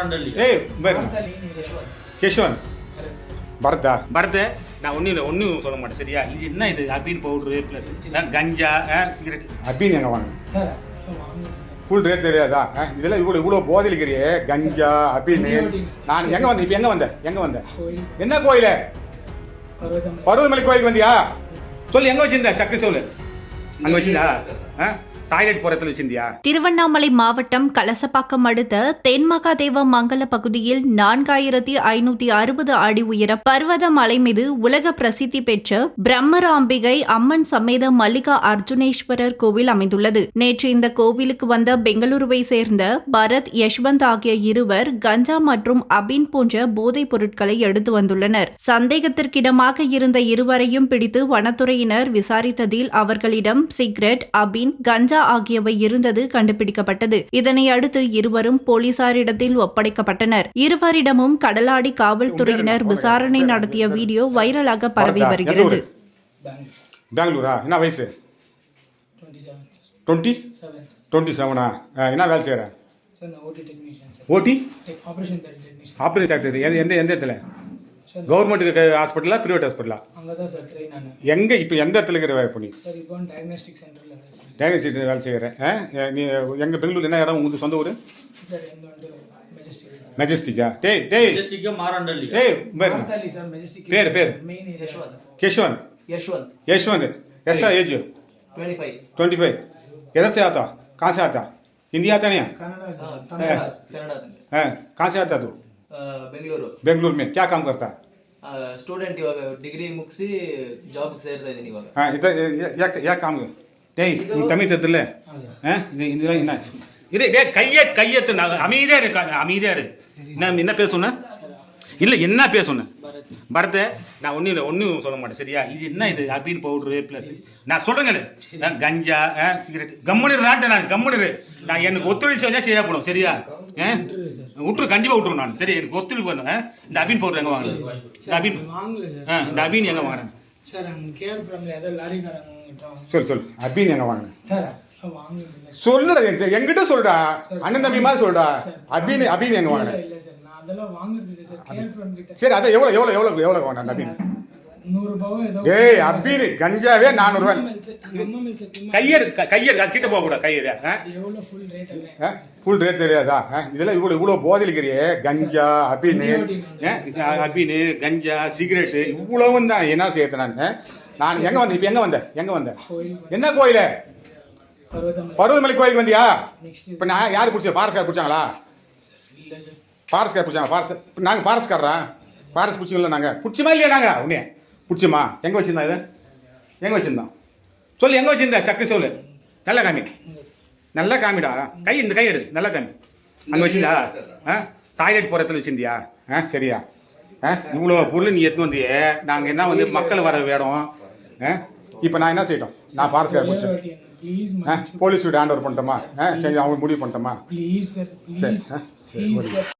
ಮಾರಂಡಳ್ಳಿ ಏಯ್ ಬರ್ರಿ கேஷ்வன் பரத்தா பரத் நான் ஒன்றும் இல்லை ஒன்றும் சொல்ல மாட்டேன் சரியா இது என்ன இது அபீன் பவுட்ரு ப்ளஸ் கஞ்சா சிகரெட் அபீன் எங்கே வாங்க சார் வாங்க ஃபுல் ரேட் தெரியாதா ஆ, இதெல்லாம் இவ்வளோ இவ்வளோ போதையில் இருக்கிறியே கஞ்சா அபீன் நான் எங்கே வந்தேன் இப்போ எங்கே வந்தேன் எங்கே வந்தேன் கோயில் என்ன கோயில் பர்வதமலை பருவமலை கோயிலுக்கு வந்தியா சொல்லு எங்கே வச்சிருந்த சக்கு சொல்லு அங்கே வச்சிருந்தா ஆ டாய்லெட் வச்சிருந்தியா? திருவண்ணாமலை மாவட்டம் கலசப்பாக்கம் அடுத்த தென்மகாதேவ மங்கல பகுதியில் நான்காயிரத்தி ஐநூத்தி அறுபது அடி உயர பர்வத மலை மீது உலக பிரசித்தி பெற்ற பிரம்மராம்பிகை அம்மன் சமேத மல்லிகா அர்ஜுனேஸ்வரர் கோவில் அமைந்துள்ளது. நேற்று இந்த கோவிலுக்கு வந்த பெங்களூருவை சேர்ந்த பரத் யஷ்வந்த் ஆகிய இருவர் கஞ்சா மற்றும் அபின் போன்ற போதைப் பொருட்களை எடுத்து வந்துள்ளனர். சந்தேகத்திற்கிடமாக இருந்த இருவரையும் பிடித்து வனத்துறையினர் விசாரித்ததில் அவர்களிடம் சிகரெட் அபின் கஞ்சா ஆகியவை இருந்தது கண்டுபிடிக்கப்பட்டது. இதனை அடுத்து இருவரும் போலீசாரிடத்தில் ஒப்படைக்கப்பட்டனர். இருவரிடமும் கடலாடி காவல்துறையினர் விசாரணை நடத்திய வீடியோ வைரலாக பரவி வருகிறது? பெங்களூர். என்ன வயசு? Twenty? Seven twenty seven? Twenty செவனா என்ன வேலை செய்கிற சார் நான் OT technician sir. OT tech operation theatre எந்த எந்த இடத்துல? கவர்மெண்ட் ஹாஸ்பிட்டலா ப்ரைவேட் ஹாஸ்பிட்டலா? அங்கே தான் சார் ட்ரெயின் ஆனேன் எங்கே இப்போ எந்த இடத்துல இருக்கிற வேலை பண்ணி சார் இப்போ டயக்னாஸ்டிக் சென்டரில் டயக்னாஸ்டிக் சென்டர் வேலை செய்கிறேன் நீ எங்கள் பெங்களூர் என்ன இடம்? உங்களுக்கு சொந்த ஊர்? சார் எங்கள் வந்து மெஜஸ்டிக்கா டேய் டேய். மெஜஸ்டிக்கா மாரண்டல்லி டேய் பேர். பேர் பேர். மெயின் Yashwant. Yashwant. எஸ்டா age twenty five twenty five எதை से आता कहाँ से आता हिंदी आता नहीं कनाडा कनाडा ಬೆಂಗಳೂರು ಬೆಂಗಳೂರು ಮೇ ಕ್ಯಾ ಕಾಮ್ ಕರ್ತಾ ಸ್ಟೂಡೆಂಟ್ ಇವಾಗ ಡಿಗ್ರಿ ಮುಗಿಸಿ ಜಾಬ್ಗೆ ಸೇರ್ತಾ ಇದ್ದೀನಿ ಇವಾಗ ಹಾಂ ಇದು ಯಾಕೆ ಯಾಕೆ ಕಾಮ್ டேய் நீ தமிழ் தெத்துல இது என்ன இது டே கையை கையெத்து அமைதியாக இரு அமைதியாக இரு என்ன என்ன பேர் சொன்ன இல்லை என்ன பேர் சொன்னேன்? பரத்தை நான் ஒன்றும் இல்லை ஒன்றும் சொல்ல மாட்டேன் சரியா? இது என்ன இது? அப்படின்னு பவுட்ரு ப்ளஸ் நான் சொல்கிறேங்க கஞ்சா சிகரெட் கம்முனிரு நாட்டேன் நான் கம்முனிரு நான் எனக்கு ஒத்துழைச்சி வந்தால் சரியாக போடும் சரியா? விட்டுரு கண்டிப்பாக விட்டுரும் நான். சரி எனக்கு ஒத்துழைப்பு பண்ணுவேன் இந்த அபின் பவுட்ரு எங்கே வாங்குறேன் இந்த அபின். ஆ இந்த அபின் எங்கே வாங்குறேன் சரி அங்கே சொல்லு சொல்லு. அபின் எங்கே வாங்கினேன் சார் சொல்லுடா என்கிட்ட சொல்லுடா அண்ணன் தம்பி மாதிரி சொல்லுடா அபின் அபின் எங்க வாங்க அதெல்லாம் வாங்குறது இல்லை சார். கிட்ட சரி அதை எவ்வளோ எவ்வளோ எவ்வளோ எவ்வளோ வாங்கினேன் அந்த அபீன் ஏதோ ஏய் அபீன் கஞ்சாவே நானூறுரூவா கையெடு கையெடு அது கிட்ட கையெடு எவ்வளோ ஃபுல் ரேட் எல்லாம் ஃபுல் ரேட் தெரியாதா? ஆ, இதெல்லாம் இவ்வளோ இவ்வளோ போதையில் இருக்கிறியே கஞ்சா அபீனு அபீனு கஞ்சா சிகரெட்டு இவ்வளவும் தான். என்ன செய்யறது நான்? நான் எங்கே வந்தேன் இப்போ எங்கே வந்தேன் எங்கே வந்தேன் என்ன கோயில்? பர்வதமலை. பருவமலை கோயிலுக்கு வந்தியா? இப்போ நான் யார் பிடிச்ச பாரஸ்கார் பிடிச்சாங்களா? சார் பாரஸ்கார் பிடிச்சாங்க பாரஸ். இப்போ நாங்கள் பாரஸ்காரரா பாரஸ் பிடிச்சிங்களா நாங்கள் பிடிச்சமா இல்லையா நாங்கள் உடனே பிடிச்சமா? எங்கே வச்சிருந்தா இது? எங்கே வச்சிருந்தோம்? சொல்லு எங்கே வச்சிருந்த? சக்கு சொல்லு. நல்லா காமி. நல்லா காமிடா. கை இந்த கை எடு. நல்லா காமி. அங்கே வச்சிருந்தா? ஆ? டாய்லெட் போகிற இடத்துல வச்சிருந்தியா? ஆ சரியா. ஆ இவ்வளோ பொருள் நீ எடுத்து வந்தியே. நாங்கள் என்ன வந்து மக்கள் வர இடம் ஆ? இப்போ நான் என்ன செய்யட்டும்? நான் பாரஸ்கார் பிடிச்சேன். ப்ளீஸ் ஆ போலீஸ் வீடு ஹேண்ட் ஓவர் பண்ணிட்டோமா? ஆ சரி அவங்க முடிவு பண்ணிட்டோமா? சார்